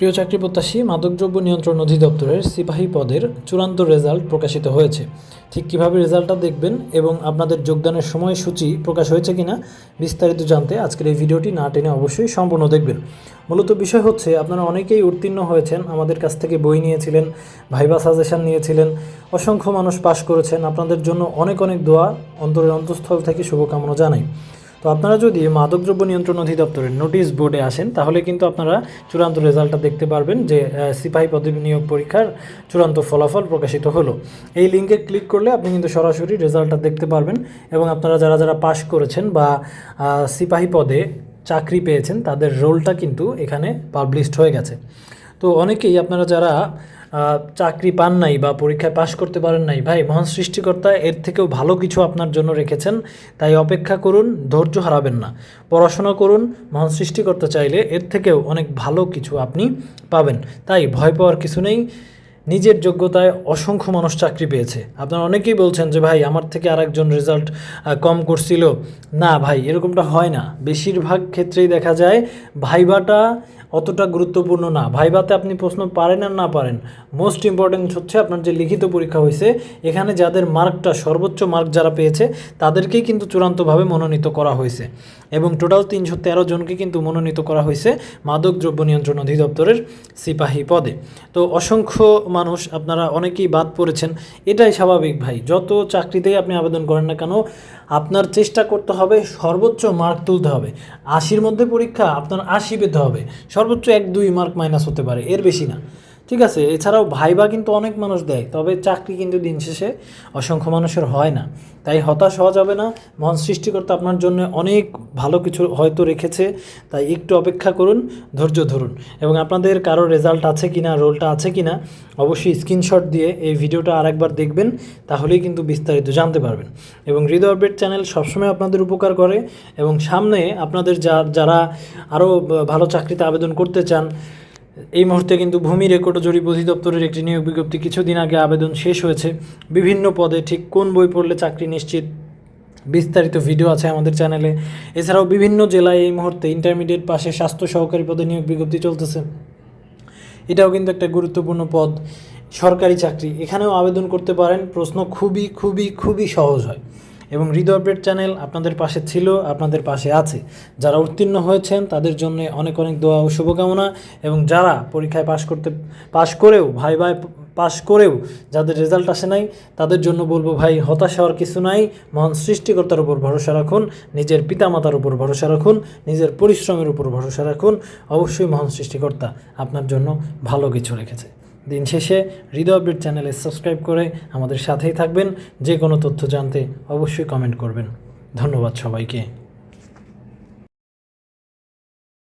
প্রিয় চাকরি প্রত্যাশী মাদকদ্রব্য নিয়ন্ত্রণ অধিদপ্তরের সিপাহী পদের চূড়ান্ত রেজাল্ট প্রকাশিত হয়েছে। ঠিক কীভাবে রেজাল্টটা দেখবেন এবং আপনাদের যোগদানের সময়সূচি প্রকাশ হয়েছে কিনা বিস্তারিত জানতে আজকের এই ভিডিওটি না টেনে অবশ্যই সম্পূর্ণ দেখবেন। মূলত বিষয় হচ্ছে, আপনারা অনেকেই উত্তীর্ণ হয়েছেন, আমাদের কাছ থেকে বই নিয়েছিলেন, ভাইবা সাজেশন নিয়েছিলেন, অসংখ্য মানুষ পাশ করেছেন। আপনাদের জন্য অনেক অনেক দোয়া, অন্তরের অন্তঃস্থল থেকে শুভকামনা জানাই। তো আপনারা যদি মাদকদ্রব্য নিয়ন্ত্রণ অধিদপ্তরের নোটিশ বোর্ডে আসেন, তাহলে কিন্তু আপনারা চূড়ান্ত রেজাল্টটা দেখতে পারবেন যে সিপাহী পদে নিয়োগ পরীক্ষার চূড়ান্ত ফলাফল প্রকাশিত হলো। এই লিঙ্কে ক্লিক করলে আপনি কিন্তু সরাসরি রেজাল্টটা দেখতে পারবেন এবং আপনারা যারা যারা পাশ করেছেন বা সিপাহী পদে চাকরি পেয়েছেন, তাদের রোলটা কিন্তু এখানে পাবলিশড হয়ে গেছে। তো অনেকেই আপনারা যারা চাকরি পান নাই বা পরীক্ষায় পাশ করতে পারেন নাই, ভাই, মহান সৃষ্টিকর্তা এর থেকেও ভালো কিছু আপনার জন্য রেখেছেন, তাই অপেক্ষা করুন, ধৈর্য হারাবেন না। পড়াশোনা করুন, মহান সৃষ্টিকর্তা চাইলে এর থেকেও অনেক ভালো কিছু আপনি পাবেন। তাই ভয় পাওয়ার কিছু নেই, নিজের যোগ্যতায় অসংখ্য মানুষ চাকরি পেয়েছে। আপনারা অনেকেই বলছেন যে, ভাই, আমার থেকে আরেকজন রেজাল্ট কম করছিল। না, ভাই, এরকমটা হয় না। বেশিরভাগ ক্ষেত্রেই দেখা যায়, ভাইবাটা অতটা গুরুত্বপূর্ণ না। ভাইভাতে আপনি প্রশ্ন পারেন আর না পারেন মোস্ট ইম্পর্টেন্ট হচ্ছে আপনার যে লিখিত পরীক্ষা হয়েছে, এখানে যাদের মার্কটা সর্বোচ্চ মার্ক যারা পেয়েছে, তাদেরকেই কিন্তু চূড়ান্তভাবে মনোনীত করা হয়েছে। এবং টোটাল তিনশো তেরো জনকে কিন্তু মনোনীত করা হয়েছে মাদক দ্রব্য নিয়ন্ত্রণ অধিদপ্তরের সিপাহী পদে। তো অসংখ্য মানুষ, আপনারা অনেকেই বাদ পড়েছেন, এটাই স্বাভাবিক ভাই। যত চাকরিতেই আপনি আবেদন করেন না কেন, আপনার চেষ্টা করতে হবে সর্বোচ্চ মার্ক তুলতে হবে। আশির মধ্যে পরীক্ষা আপনার আশি পেতে হবে। সর্বোচ্চ এক দুই মার্ক মাইনাস হতে পারে। এর বেশি না। ঠিক আছে, এছাড়াও ভাইবা কিন্তু অনেক মানুষ দেয়, তবে চাকরি কিন্তু দিন শেষে অসংখ্য মানুষের হয় না। তাই হতাশ হওয়া যাবে না, মহান সৃষ্টিকর্তা আপনার জন্য অনেক ভালো কিছু হয়তো রেখেছে, তাই একটু অপেক্ষা করুন, ধৈর্য ধরুন। এবং আপনাদের কারও রেজাল্ট আছে কিনা রোলটা আছে কি না অবশ্যই স্ক্রিনশট দিয়ে এই ভিডিওটা আরেকবার দেখবেন, তাহলেই কিন্তু বিস্তারিত জানতে পারবেন। এবং হৃদয় আপডেট চ্যানেল সবসময় আপনাদের উপকার করে, এবং সামনে আপনাদের যা, যারা আরও ভালো চাকরিতে আবেদন করতে চান এই মুহূর্তে কিন্তু ভূমি রেকর্ড ও জরিপ অধিদপ্তরের একটি নিয়োগ বিজ্ঞপ্তি কিছুদিন আগে আবেদন শেষ হয়েছে। বিভিন্ন পদে ঠিক কোন বই পড়লে চাকরি নিশ্চিত? বিস্তারিত ভিডিও আছে আমাদের চ্যানেলে। এছাড়াও বিভিন্ন জেলায় এই মুহূর্তে ইন্টারমিডিয়েট পাশে স্বাস্থ্য সহকারী পদে নিয়োগ বিজ্ঞপ্তি চলতেছে। এটাও কিন্তু একটা গুরুত্বপূর্ণ পদ, সরকারি চাকরি। এখানেও আবেদন করতে পারেন, প্রশ্ন খুবই খুবই খুবই সহজ হয়। এবং হৃদয় আপডেট চ্যানেল আপনাদের পাশে ছিল, আপনাদের পাশে আছে। যারা উত্তীর্ণ হয়েছেন, তাদের জন্য অনেক অনেক দোয়া ও শুভকামনা। এবং যারা পরীক্ষায় পাশ করতে পাশ করেও, ভাই ভাই পাশ করেও যাদের রেজাল্ট আসে নাই, তাদের জন্য বলব ভাই, হতাশ হওয়ার কিছু নাই। মহান সৃষ্টিকর্তার উপর ভরসা রাখুন, নিজের পিতামাতার উপর ভরসা রাখুন, নিজের পরিশ্রমের উপর ভরসা রাখুন। অবশ্যই মহান সৃষ্টিকর্তা আপনার জন্য ভালো কিছু রেখেছে। দিন শেষে হৃদয় আপডেট চ্যানেলে সাবস্ক্রাইব করে আমাদের সাথেই থাকবেন। যে কোনো তথ্য জানতে অবশ্যই কমেন্ট করবেন। ধন্যবাদ সবাইকে।